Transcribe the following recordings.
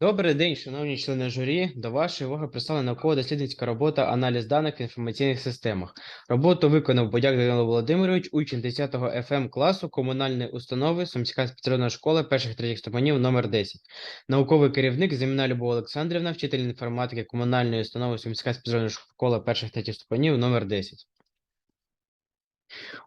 Добрий день, шановні члени журі. До вашої уваги представлена науково-дослідницька робота аналіз даних в інформаційних системах. Роботу виконав Бодяк Данило Володимирович, учень 10 ФМ класу комунальної установи Сумська спеціальна школа перших третіх ступенів номер 10. Науковий керівник Зімна Любов Олександрівна, вчитель інформатики комунальної установи Сумська спеціальна школа перших третіх ступенів номер 10.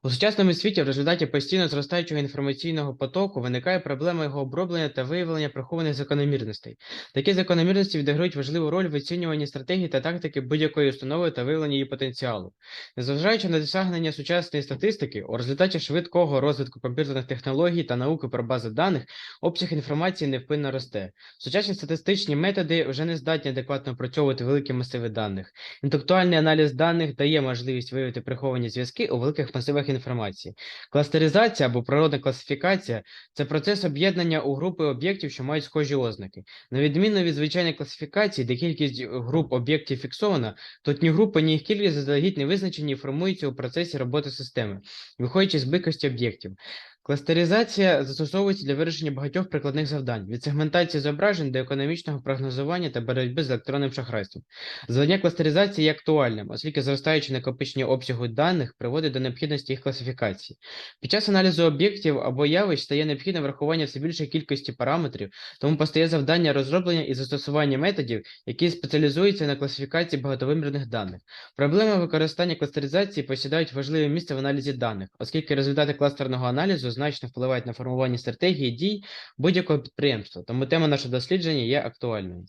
У сучасному світі в результаті постійно зростаючого інформаційного потоку виникає проблема його оброблення та виявлення прихованих закономірностей. Такі закономірності відіграють важливу роль в оцінюванні стратегії та тактики будь-якої установи та виявленні її потенціалу. Незважаючи на досягнення сучасної статистики, у результаті швидкого розвитку комп'ютерних технологій та науки про бази даних, обсяг інформації невпинно росте. Сучасні статистичні методи вже не здатні адекватно опрацьовувати великі масиви даних. Інтелектуальний аналіз даних дає можливість виявити приховані зв'язки у великих масивах інформації. Кластеризація або природна класифікація це процес об'єднання у групи об'єктів, що мають схожі ознаки. На відміну від звичайної класифікації, де кількість груп об'єктів фіксована, тут ні група, ні їх кількість заздалегідь не визначені і формуються у процесі роботи системи, виходячи з бикості об'єктів. Кластеризація застосовується для вирішення багатьох прикладних завдань від сегментації зображень до економічного прогнозування та боротьби з електронним шахрайством. Завдання кластеризації є актуальним, оскільки зростаюче накопичення обсягу даних приводить до необхідності їх класифікації. Під час аналізу об'єктів або явищ стає необхідне врахування все більшої кількості параметрів, тому постає завдання розроблення і застосування методів, які спеціалізуються на класифікації багатовимірних даних. Проблеми використання кластеризації посідають важливе місце в аналізі даних, оскільки результати кластерного аналізу значно впливають на формування стратегії дій будь-якого підприємства, тому тема нашого дослідження є актуальною.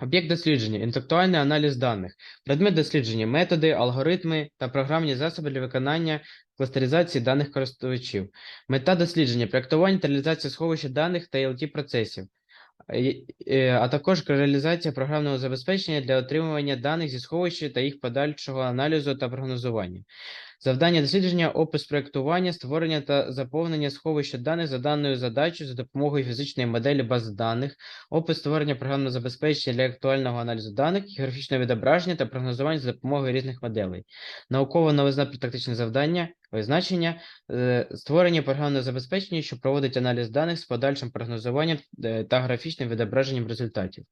Об'єкт дослідження, інтелектуальний аналіз даних, предмет дослідження, методи, алгоритми та програмні засоби для виконання кластеризації даних користувачів. Мета дослідження, проектування та реалізація сховища даних та IoT процесів, е, е, а також реалізація програмного забезпечення для отримування даних зі сховища та їх подальшого аналізу та прогнозування. Завдання дослідження, опис проектування, створення та заповнення сховища даних за даною задачею за допомогою фізичної моделі баз даних, опис створення програмного забезпечення для актуального аналізу даних, графічного відображення та прогнозування за допомогою різних моделей. Наукова новизна практичне завдання, визначення, е, створення програмного забезпечення, що проводить аналіз даних з подальшим прогнозуванням е, та графічним відображенням результатів.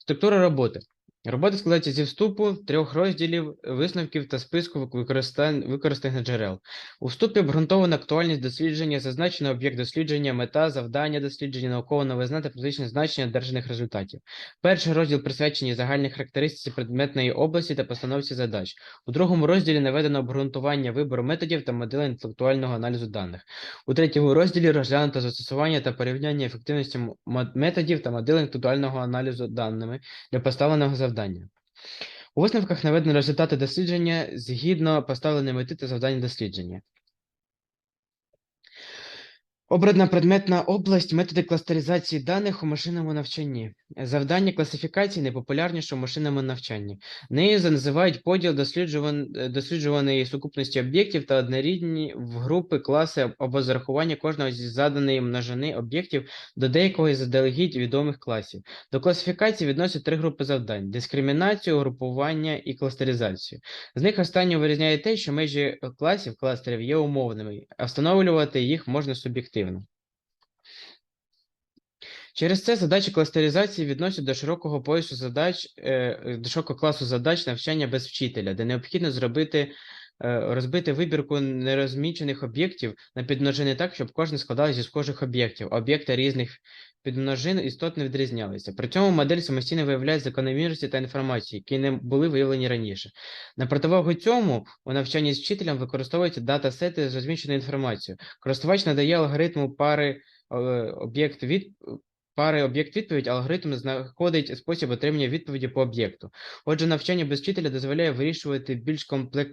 Структура роботи. Робота складається зі вступу, трьох розділів, висновків та списку використан... використаних джерел. У вступі обґрунтована актуальність дослідження, зазначено об'єкт дослідження, мета, завдання дослідження, наукова новизна та практичне значення одержаних результатів. Перший розділ присвячений загальній характеристиці предметної області та постановці задач. У другому розділі наведено обґрунтування вибору методів та моделей інтелектуального аналізу даних. У третьому розділі розглянуто застосування та порівняння ефективності методів та моделей інтелектуального аналізу даними для поставленого завдання. У висновках наведено результати дослідження згідно поставленої мети та завдання дослідження. Обрана предметна область методи кластеризації даних у машинному навчанні. Завдання класифікації найпопулярніше у машинному навчанні. Нею називають поділ досліджуван... досліджуваної сукупності об'єктів та однорідні в групи, класи або зарахування кожного зі заданої множини об'єктів до деякого із заздалегідь відомих класів. До класифікації відносять три групи завдань: дискримінацію, групування і кластеризацію. З них останнє вирізняє те, що межі класів кластерів є умовними, а встановлювати їх можна суб'єктивно. Через це задачі кластеризації відносять до широкого поясу задач, е, до широкого класу задач навчання без вчителя, де необхідно зробити розбити вибірку нерозмічених об'єктів на підмножини так, щоб кожен складався зі схожих об'єктів, об'єкти різних підмножин істотно відрізнялися. При цьому модель самостійно виявляє закономірності та інформації, які не були виявлені раніше. На противагу цьому у навчанні з вчителем використовуються датасети з розміщеною інформацією. Користувач надає алгоритму пари е, об'єкт від пари об'єкт відповідь, алгоритм знаходить спосіб отримання відповіді по об'єкту. Отже, навчання без вчителя дозволяє вирішувати більш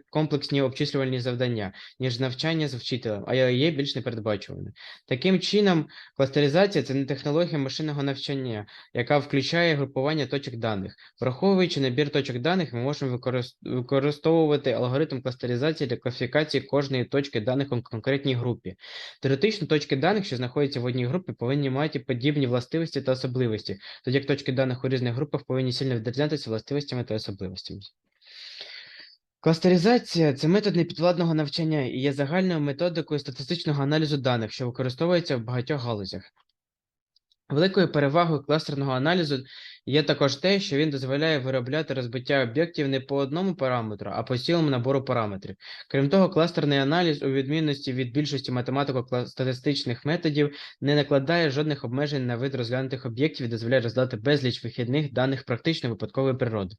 комплексні обчислювальні завдання, ніж навчання з вчителем, а є більш непередбачуваним. Таким чином, кластеризація це не технологія машинного навчання, яка включає групування точок даних. Враховуючи набір точок даних, ми можемо використовувати алгоритм кластеризації для класифікації кожної точки даних у конкретній групі. Теоретично точки даних, що знаходяться в одній групі, повинні мати подібні властивості та особливості, тоді як точки даних у різних групах повинні сильно відрізнятися властивостями та особливостями. Кластеризація це метод непідвладного навчання і є загальною методикою статистичного аналізу даних, що використовується в багатьох галузях. Великою перевагою кластерного аналізу є також те, що він дозволяє виробляти розбиття об'єктів не по одному параметру, а по цілому набору параметрів. Крім того, кластерний аналіз, у відмінності від більшості математико-статистичних методів, не накладає жодних обмежень на вид розглянутих об'єктів і дозволяє роздати безліч вихідних даних практично випадкової природи.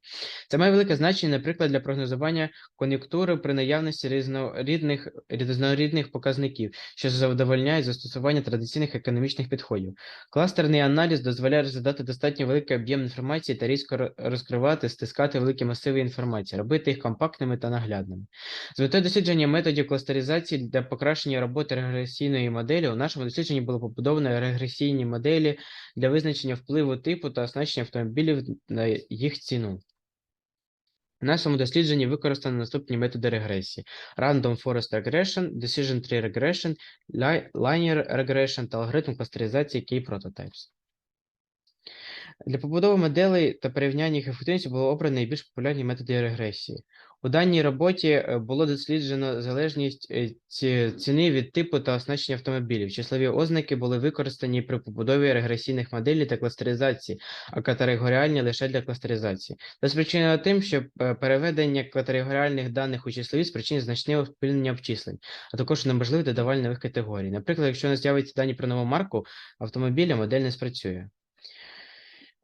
Це має велике значення, наприклад, для прогнозування кон'юнктури при наявності різнорідних різнорідних показників, що задовольняють застосування традиційних економічних підходів. Кластерний аналіз дозволяє розглядати достатньо великий об'єм інформації та різко розкривати, стискати великі масиви інформації, робити їх компактними та наглядними. З метою дослідження методів кластеризації для покращення роботи регресійної моделі у нашому дослідженні було побудовано регресійні моделі для визначення впливу типу та оснащення автомобілів на їх ціну. В нашому дослідженні використано наступні методи регресії: Random Forest Regression, Decision Tree Regression, Li- Linear Regression та алгоритм кластеризації K-Prototypes. Для побудови моделей та порівняння їх ефективності було обрано найбільш популярні методи регресії. У даній роботі е, було досліджено залежність е, ціни від типу та оснащення автомобілів. Числові ознаки були використані при побудові регресійних моделей та кластеризації, а категоріальні лише для кластеризації. Це спричинено тим, що е, переведення категоріальних даних у числові спричинить значне уповільнення обчислень, а також неможливе додавання нових категорій. Наприклад, якщо не з'явиться дані про нову марку автомобіля, модель не спрацює.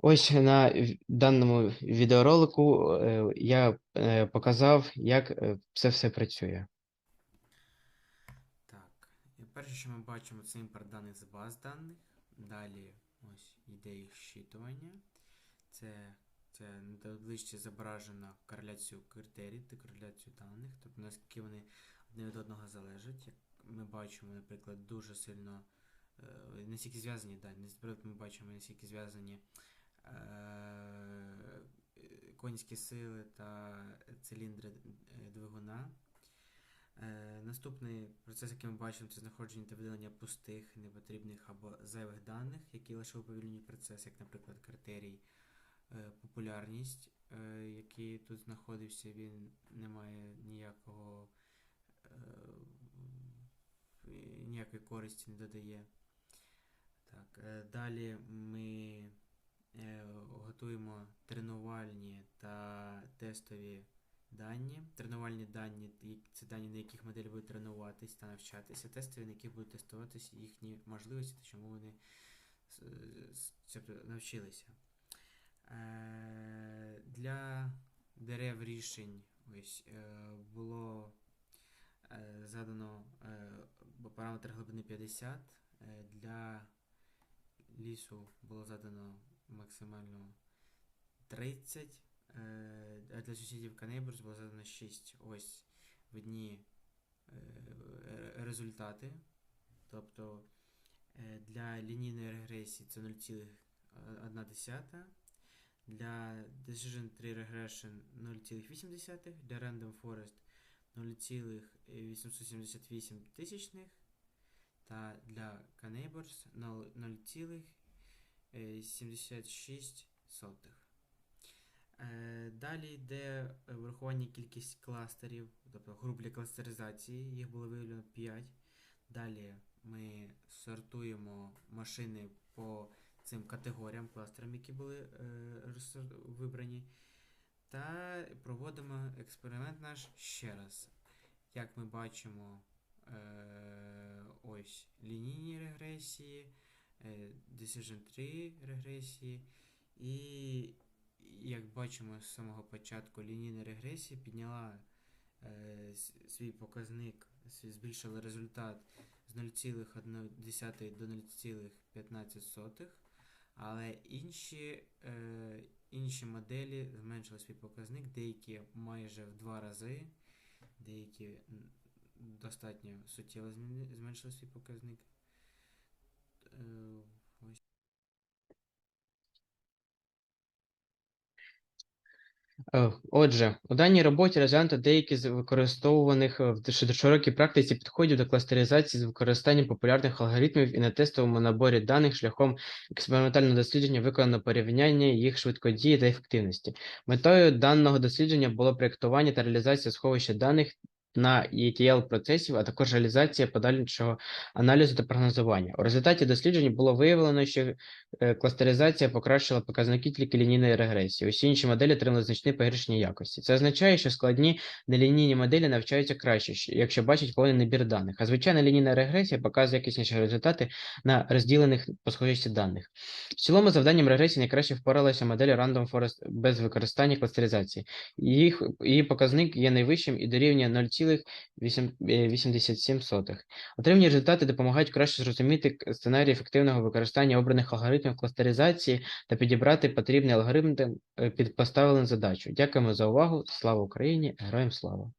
Ось на даному відеоролику е, я е, показав, як е, це все працює. Так, і перше, що ми бачимо, це імпорт даних з баз даних. Далі ось йде їх щитування. Це, це на табличці зображено кореляцію критерій та кореляцію даних, тобто наскільки вони одне від одного залежать. Як ми бачимо, наприклад, дуже сильно наскільки зв'язані дані. Ми бачимо, наскільки зв'язані конські сили та циліндри е, двигуна. Е, наступний процес, який ми бачимо, це знаходження та видалення пустих, непотрібних або зайвих даних, які лише уповільнюють процес, як, наприклад, критерій е, популярність, е, який тут знаходився, він не має ніякого е, ніякої користі не додає. Так, е, далі ми е, готуємо тренувальні та тестові дані. Тренувальні дані це дані, на яких модель буде тренуватись та навчатися. Тестові, на яких будуть тестуватися їхні можливості та чому вони тобто навчилися. Е, Для дерев рішень ось е, було е, задано е, параметр глибини 50. е, Для лісу було задано максимально 30. е, А для сусідів Caneighbors було задано 6. Ось видні е, ре- результати. Тобто е, для лінійної регресії це 0,1. Для Decision Tree Regression 0,8, для Random Forest 0,878 тисячних та для Caneighbors 0,76. Е, Далі йде е, врахування кількість кластерів, тобто груп для кластеризації, їх було виявлено 5. Далі ми сортуємо машини по цим категоріям, кластерам, які були е, вибрані. Та проводимо експеримент наш ще раз. Як ми бачимо, е, ось лінійні регресії, е, Decision Tree регресії, і як бачимо з самого початку, лінійна регресія підняла е, свій показник, збільшила результат з 0,1 до 0,15, але інші, е, інші моделі зменшили свій показник, деякі майже в два рази, деякі достатньо суттєво зменшили свій показник. Е, Отже, у даній роботі розглянуто деякі з використовуваних е, в широкій практиці підходів до кластеризації з використанням популярних алгоритмів і на тестовому наборі даних шляхом експериментального дослідження виконано порівняння їх швидкодії та ефективності. Метою даного дослідження було проєктування та реалізація сховища даних на ETL процесів, а також реалізація подальшого аналізу та прогнозування. У результаті досліджень було виявлено, що е, кластеризація покращила показники тільки лінійної регресії. Усі інші моделі отримали значне погіршення якості. Це означає, що складні нелінійні моделі навчаються краще, якщо бачать повний набір даних. А звичайна лінійна регресія показує якісніші результати на розділених по схожості даних. В цілому завданням регресії найкраще впоралася модель Random Forest без використання кластеризації. Їх, її показник є найвищим і дорівнює 0,87. Отримані результати допомагають краще зрозуміти сценарій ефективного використання обраних алгоритмів кластеризації та підібрати потрібний алгоритм е, під поставлену задачу. Дякуємо за увагу. Слава Україні! Героям слава!